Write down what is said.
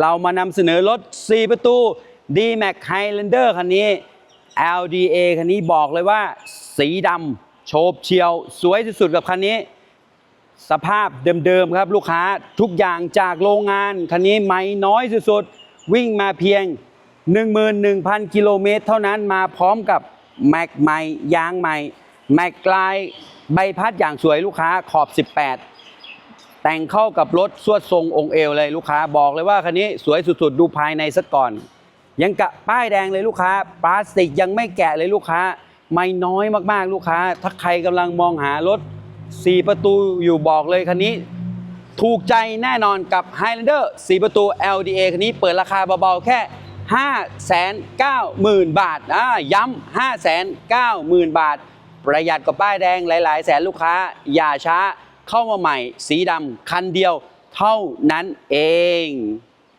เรามานำเสนอรถ 4 ประตู D-Max Highlander คันนี้ LDA คันนี้บอกเลยว่า สีดำโฉบเฉียว สวยสุดๆกับคันนี้ สภาพเดิมๆครับลูกค้าทุกอย่างจากโรงงาน คันนี้ไม่น้อยสุดๆ วิ่งมาเพียง 11,000 กิโลเมตร เท่านั้นมาพร้อมกับแม็กใหม่ยางใหม่แม็กกลายใบพัดอย่างสวยลูกค้าขอบ 18 แต่งเข้ากับรถสวดทรงองค์เอวเลยลูกค้าบอกเลยว่าคันนี้สวยสุดๆ ดูภายในซะก่อน ยังกะป้ายแดงเลยลูกค้าพลาสติกยังไม่แกะเลยลูกค้า ไม่น้อยมากๆลูกค้า ถ้าใครกำลังมองหารถ 4 ประตูอยู่บอกเลยคันนี้ ถูกใจแน่นอนกับ Highlander 4 ประตู LDA คันนี้เปิดราคาเบาๆแค่ 590,000 บาทอ่าย้ำ590,000 บาท ประหยัดกว่าป้ายแดงหลายๆ แสนลูกค้า อย่าช้า เข้ามาใหม่ สีดำคันเดียวเท่านั้นเอง